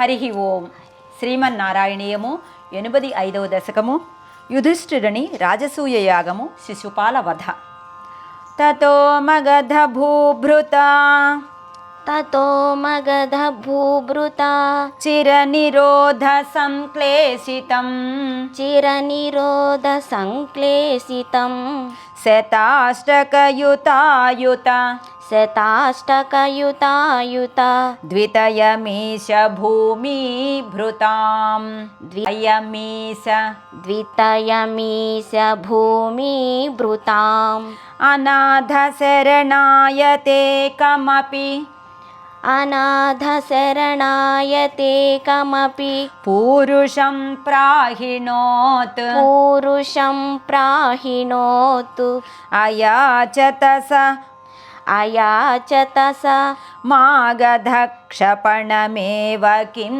హరి ఓం. శ్రీమన్నారాయణీయము ఎనిమిది ఐదవ దశకము. యుధిష్ఠిరుని రాజసూయ యాగము శిశుపాల వధ. తతో మగధ భూభృత. తతో మగధ భూభృత. చిర చిరనిరోధ సంక్లేశితం. చిరనిరోధ సంక్లేశితం. శతాష్టకయుతాయుత. शताष्टकयुतायुता द्वितयमीश भूमि भृताम् द्वितयमीश। द्वितयमीश भूमिभृताम् अनाध शरणायते कमपि अनाध शरणायते कमपि पूरुषं प्राहिणोत्। पूरुषं प्राहिणोत्। अयाचत स अयाचत स मागधक्षपणमेव किं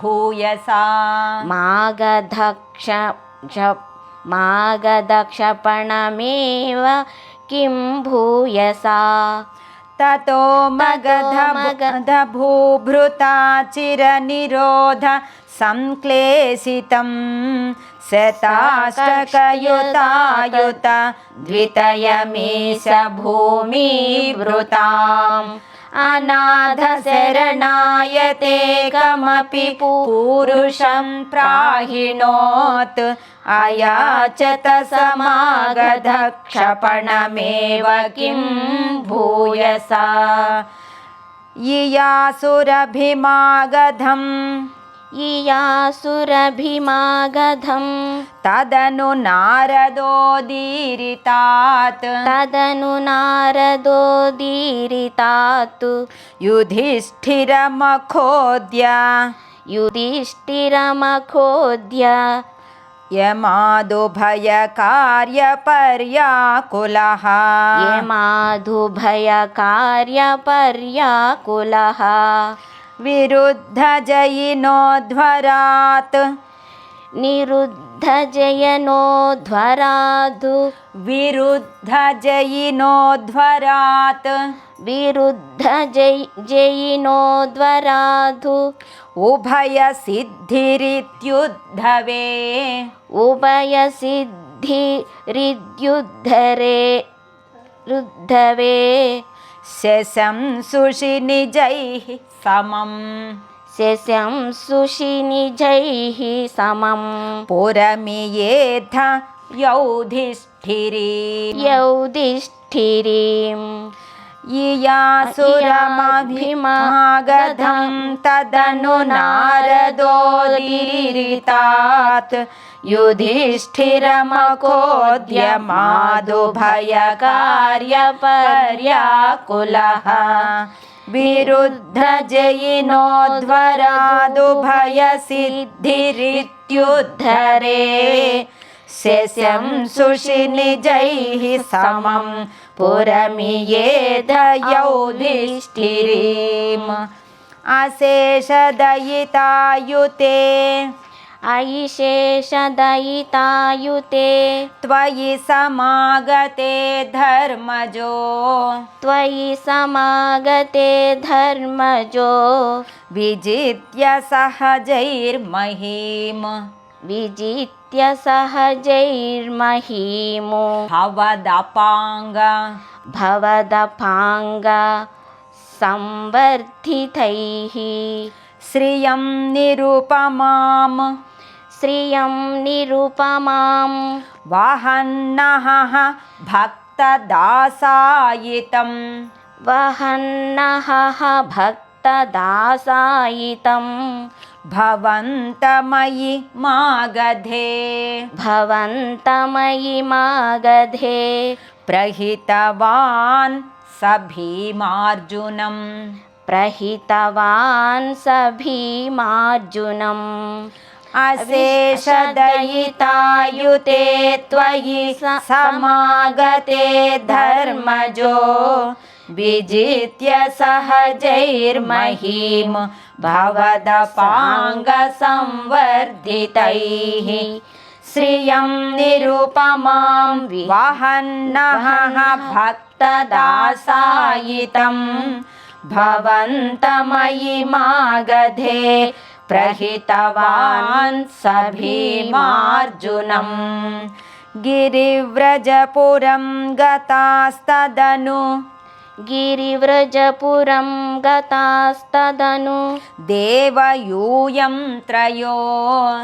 भूयसा? मागधक्ष मागधक्षपणमेव किं भूयसा? ततो मगध चिरनिरोध संक्लेशितं शताष्टकयुतायुत द्वितयमीश भूमिवृताम् अनाथ शरणायते कमपि पूरुषं प्राहिणोत्। अयाचत समागधक्षपणमेव किं भूयसा इयासुरभिमागधम् इयासुरभिमागधं तदनु नारदोदीरितात् तदनु नारदोदीरितात् युधिष्ठिरमखोद्य युधिष्ठिरमखोद्य यमादुभयकार्यपर्याकुलः। यमादुभयकार्यपर्याकुलः। विरुद्धजयिनोध्वरात् निरुद्धजयिनोध्वराद् विरुद्धजयिनोध्वरात् विरुद्ध जय जयिनोद्वराधु उभयसिद्धिरित्युद्धवे उभयसिद्धिरिद्युद्धरे रुद्धवे शशं सुषिनिजैः समम् शशं सुषिनिजैः समं पुरमियेथ यौधिष्ठिरी यौधिष्ठिरीम् इयासुरमभिमागधं तदनु नारदो दीरितात् युधिष्ठिरमकोद्यमादुभयकार्य पर्याकुलः विरुद्ध जयिनोध्वरादुभय समम् पुरमियेदयौ ये अशेषदयितायुते। अशेष दयितायुते त्वयि समागते धर्मजो। त्वयि समागते धर्मजो। विजित्य सहजैर्महीम। विजित्य सहजैर्महीमो भवदपाङ्ग। भवदपाङ्ग संवर्धितैः। श्रियं निरुपमाम्। श्रियं निरुपमां वहन्नः भक्तदासायितं वहन्नः भक्तदासायितं भवन्तमयि मागधे। भवन्तमयि मागधे। प्रहितवान् स भीमार्जुनम् प्रहितवान् स भीमार्जुनम् अशेषदयितायुते त्वयि समागते धर्मजो विजित्य सहजैर्महीं भवदपाङ्गसंवर्धितैः। श्रियं निरुपमां वहन्नः भक्तदासायितं। भवन्तमयि मागधे प्रहितवान् स भीमार्जुनम् गिरिव्रजपुरं गतास्तदनु गिरिव्रजपुरं गतास्तदनु। देवयूयं त्रयो।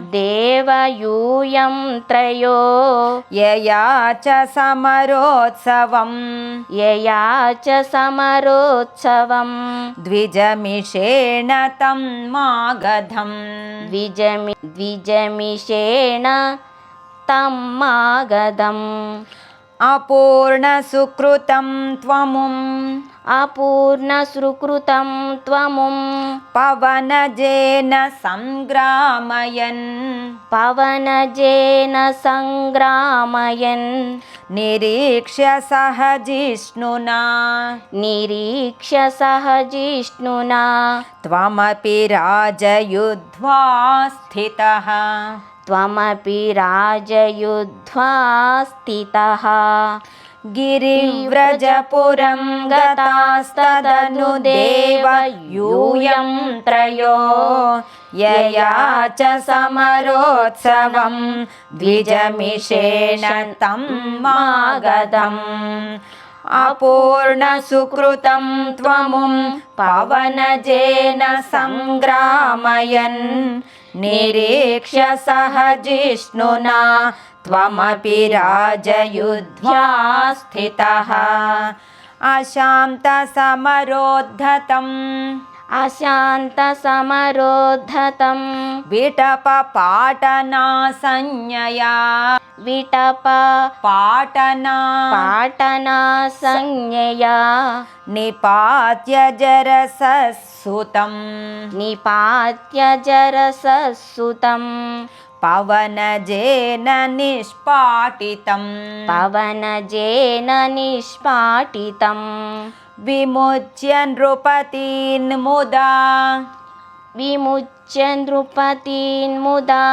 देवयूयं त्रयो। यया च समरोत्सवम्। यया च समरोत्सवं द्विजमिषेण तं मागधम्। द्विजमि द्विजमिषेण तं मागधम् अपूर्णसुकृतं त्वमुम् अपूर्णसुकृतं त्वमुं। पवनजेन सङ्ग्रामयन् पवनजेन सङ्ग्रामयन् निरीक्ष्य सह जिष्णुना। निरीक्ष्य सह जिष्णुना। त्वमपि राजयुध्वा स्थितः त्वमपि राजयुध्वा स्थितः गिरिव्रजपुरं गतास्तदनु देवयूयं त्रयो। यया च समरोत्सवं द्विजमिषेण तं मागधम् अपूर्णसुकृतं त्वमुं पवनजेन सङ्ग्रामयन् निरीक्ष्य सह जिष्णुना त्वमपि राजयुध्वा स्थितः अशान्तसमरोद्धतम् अशान्तसमरोद्धतं विटपपाटनासंज्ञया विटप पाटना पाटनासंज्ञया निपात्य जरससुतं निपात्य जरससुतं पवनजेन निष्पाटितम् पवनजेन निष्पाटितं विमुच्य नृपतीन् मुदा। विमुच्य नृपतीन्मुदा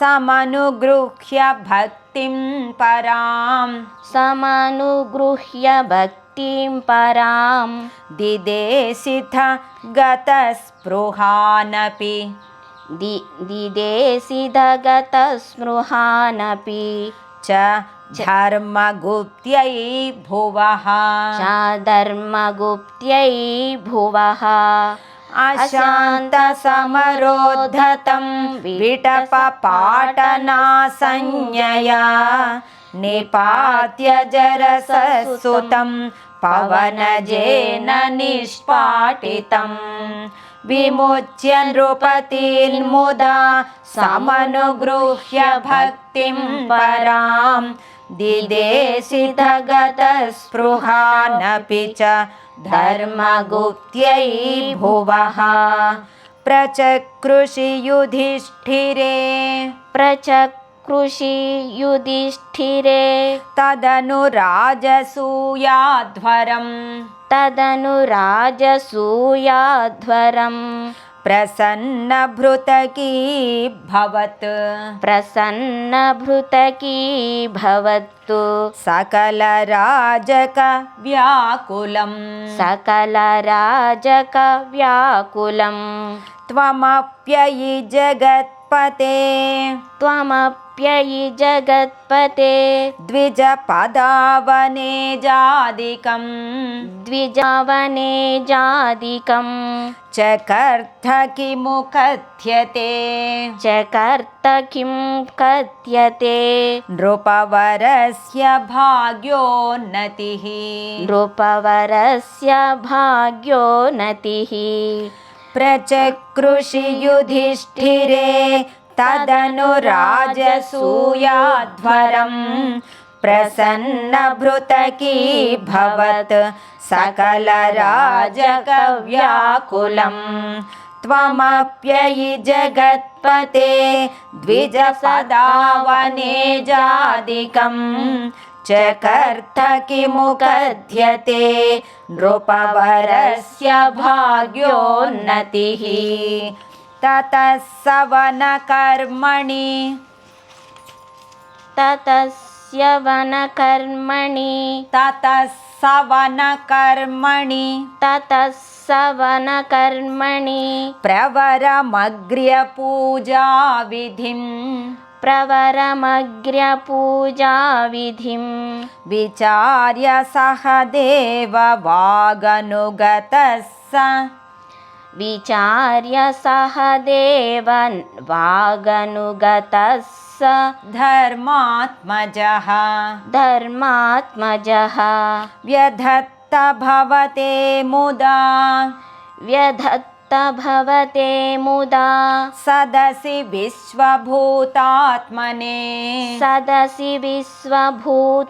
समनुगृह्य भक्तिं परां समनुगृह्य भक्तिं परां दिदेशिथ गतस्पृहानपि। दि दिदेशिदगतस्पृहानपि च धर्मगुप्त्यै भुवः। चाधर्मगुप्त्यै भुवः। अशान्तसमरोद्धतं विटपपाटनासंज्ञया निपात्य जरससुतं पवनजेन निष्पाटितम् विमुच्य नृपतिर्मुदा समनुगृह्य भक्तिं परां दिदेशितगतस्पृहानपि च धर्मगुप्त्यै भुवः। प्रचकृषि युधिष्ठिरे प्रचकृषि युधिष्ठिरे तदनु राजसूयाध्वरम् तदनु राजसूयाध्वरं प्रसन्नभृतकी भवत्। प्रसन्नभृतकी भवतु। सकलराजकव्याकुलम्। सकलराजकव्याकुलं त्वमप्ययि जगत्पते। त्वमप्ययि जगत्पते। द्विजपदावने जादिकम्। द्विजावने जादिकं चकर्थ किमु कथ्यते? च कर्त किं कथ्यते? नृपवरस्य भाग्योन्नतिः नृपवरस्य भाग्योन्नतिः प्रचकृषि युधिष्ठिरे तदनु राजसूयाध्वरम् प्रसन्नभृतकी भवत् सकलराजकव्याकुलम् त्वमप्ययि जगत्पते द्विजपदावने जादिकम् चकर्थ कथ्यते नृपवरस्य भाग्योन्नतिः। ततः सवनकर्मणि ततस्य वनकर्मणि ततः सवनकर्मणि ततः सवनकर्मणि प्रवरमग्र्यपूजाविधिं प्रवरमग्र्यपूजाविधिं विचार्य सह देववागनुगतः स विचार्य सह देवन् वागनुगतः स धर्मात्मजः। धर्मात्मजः। व्यधत्त भवते मुदा भवते मुदा। सदसि विश्वभूतात्मने। सदसि विश्वभूतात्मने।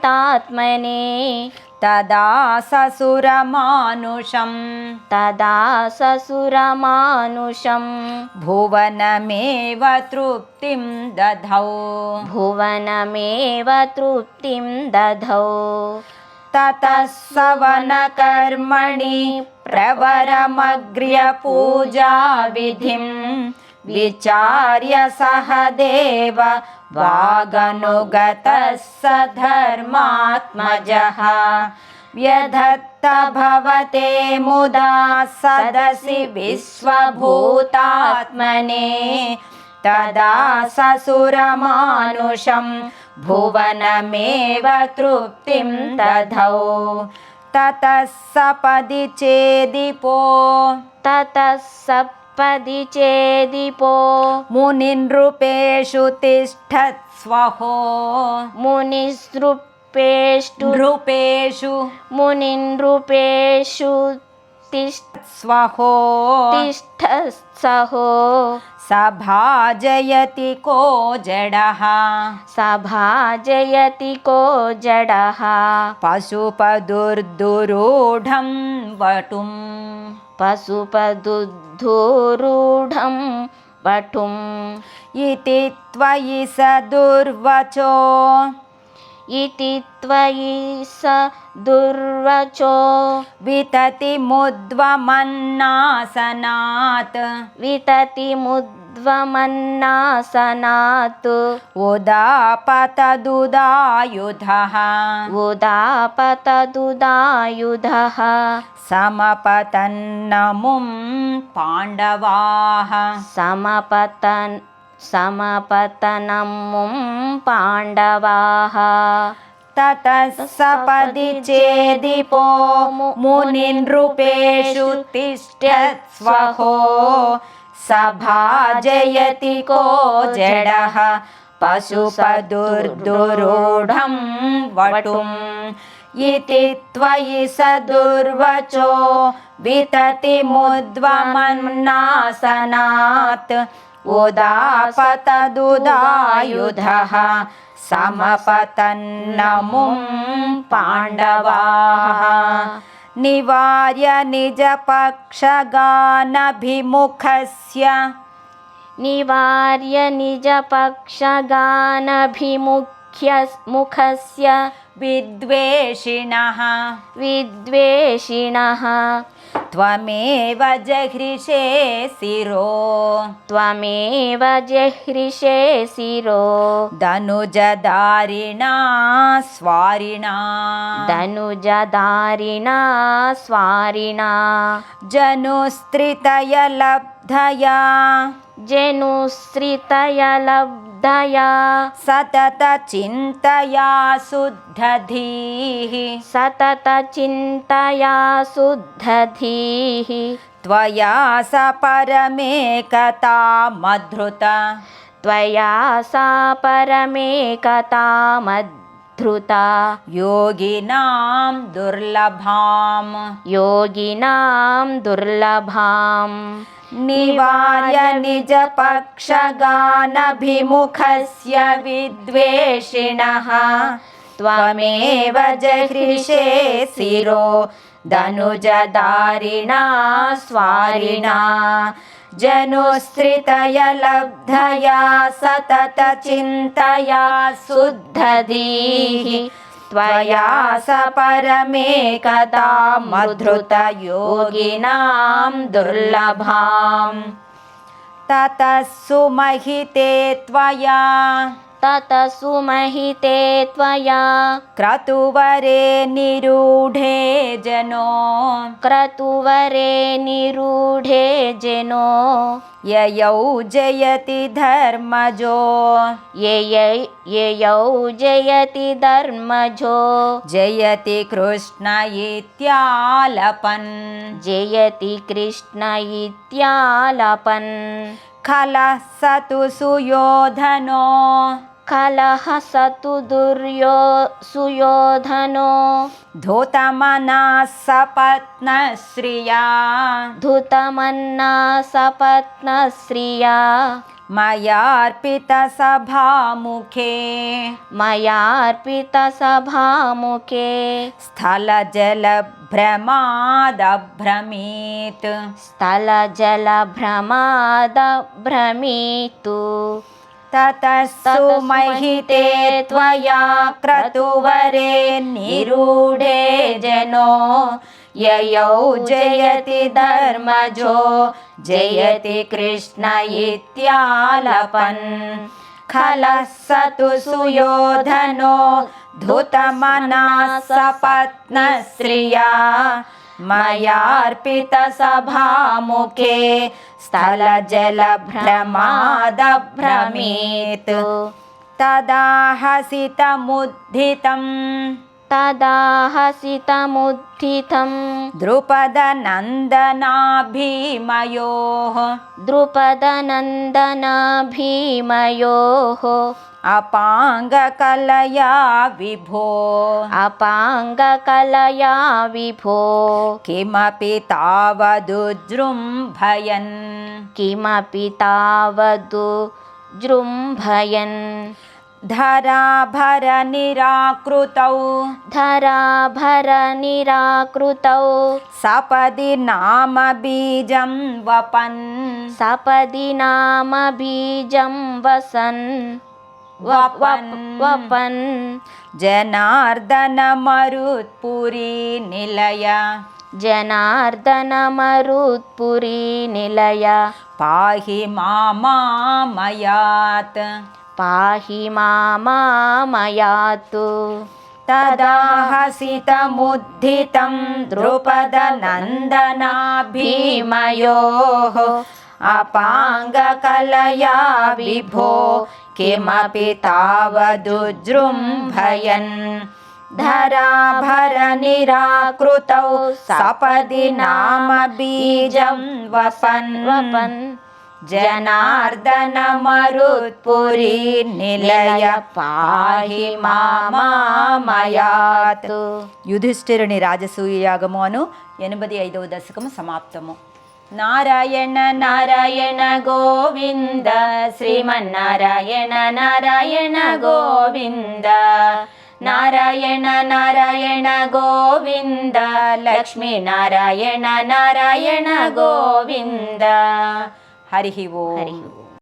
तदा ससुरमानुषं तदा ससुरमानुषं भुवनमेव तृप्तिं दधौ। भुवनमेव तृप्तिं दधौ ततः सवनकर्मणि प्रवरमग्र्यपूजाविधिं विचार्य सह देव वागनुगतः स धर्मात्मजः व्यधत्त भवते मुदा सदसि विश्वभूतात्मने तदा ससुरमानुषं भुवनमेव तृप्तिं दधौ ततः सपदि चेदिपो ततः सप्पदि चेदिपो मुनिनृपेषु तिष्ठत्स्वहो। मुनिसृपेष्टु नृपेषु मुनिनृपेषु तिष्ठ स्वहो सभाजयति को जडः? सभाजयति को जडः? पशुपदुर्दुरूढं वटुम् पशुपदुद्धूरूढं वटुम् इति त्वयि स दुर्वचो इति त्वयि स दुर्वचो। विततिमुद्वमन्नासनात् विततिमुद्वमन्नासनात् उदापतदुदायुधः। उदापतदुदायुधः। समपतन्नमुं पाण्डवाः। समपतन् समपतनमुं पाण्डवाः। ततः सपदि चेदिपो मुनिनृपेषु तिष्ठत्स्वहो। सभाजयति को जडः। पशुपदुर्दुरूढं वटुम्। इति त्वयि स दुर्वचो विततिमुद्वमन्नासनात् उदापतदुदायुधः समपतन्नमुं पाण्डवाः। निवार्य निजपक्षगानभिमुखस्य निवार्य निजपक्षगानभिमुख्य मुखस्य विद्वेषिणः। विद्वेषिणः त्वमेव जहृषे शिरो। त्वमेव जहृषे शिरो। धनुजदारिणा स्वारिणा। धनुजदारिणा स्वारिणा। जनुस्त्रितयलब्धया जनुश्रितया लब्धया सततचिन्तया शुद्धधीः सततचिन्तया शुद्धधीः त्वया स परमेकता मधृत। त्वया सा परमेकता मद्धृता योगिनां दुर्लभाम्। योगिनां दुर्लभाम्। निवार्य निजपक्षगानभिमुखस्य विद्वेषिणः। त्वमेव जहृषे शिरो धनुजदारिणा स्वारिणा जनुस्त्रितयलब्धया सततचिन्तया शुद्धधीः। त्वया स परमेकदा मधृतयोगिनां दुर्लभाम्। ततः सुमहिते त्वया ततः सुमहिते त्वया। क्रतुवरे निरूढे जनो। क्रतुवरे निरूढे जनो। ययौ जयति धर्मजो। ययै ययौ जयति धर्मजो। जयति कृष्ण इत्यालपन्। जयति कृष्ण इत्यालपन्। खलः स तु सुयोधनो कलह स तु दुर्यो सुयोधनो धूतमनः सपत्नश्रिया धुतमन्ना सपत्नश्रिया मयार्पितसभामुखे। मयार्पितसभामुखे। स्थलजलभ्रमादभ्रमीत्। स्थलजलभ्रमादभ्रमीतु ततः सुमहिते त्वया क्रतुवरे निरूढे जनो। ययौ जयति धर्मजो जयति कृष्ण इत्यालपन्। खलः स तु सुयोधनो धुतमनः सपत्नश्रिया मयार्पितसभामुखे स्थलजलभ्रमादभ्रमीत्। तदा हसितमुद्धितं तदा हसितमुत्थितं द्रुपदनन्दनाभिमयोः। द्रुपदनन्दना भीमयोः अपाङ्गकलया विभो। अपाङ्गकलया विभो। किमपि तावदुजृम्भयन् किमपि तावदु जृम्भयन् धराभरनिराकृतौ। धराभरनिराकृतौ। सपदि नाम बीजं वपन्। सपदि नाम बीजं वसन्। वप- वप- वपन्। जनार्दनमरुत्पुरी निलय। जनार्दनमरुत्पुरी निलय। पाहि मामामयात् पाहि मामामयातु तदा हसितमुद्धितं द्रुपदनन्दनाभीमयोः। अपाङ्गकलया विभो किमपि तावदुजृम्भयन् धराभरनिराकृतौ सपदि नाम बीजं वपन्। वपन् జనార్దనమరుత్పురి నిలయ పాహి మామామయాతు. యుధిష్ఠిరుని రాజసూయ యాగము అను ఎనిమిది ఐదవ దశకము సమాప్తము. నారాయణ నారాయణ గోవింద. శ్రీమన్నారాయణ నారాయణ గోవింద. నారాయణ నారాయణ గోవింద. లక్ష్మీ నారాయణ నారాయణ గోవింద. ஹரிஹி ஓம்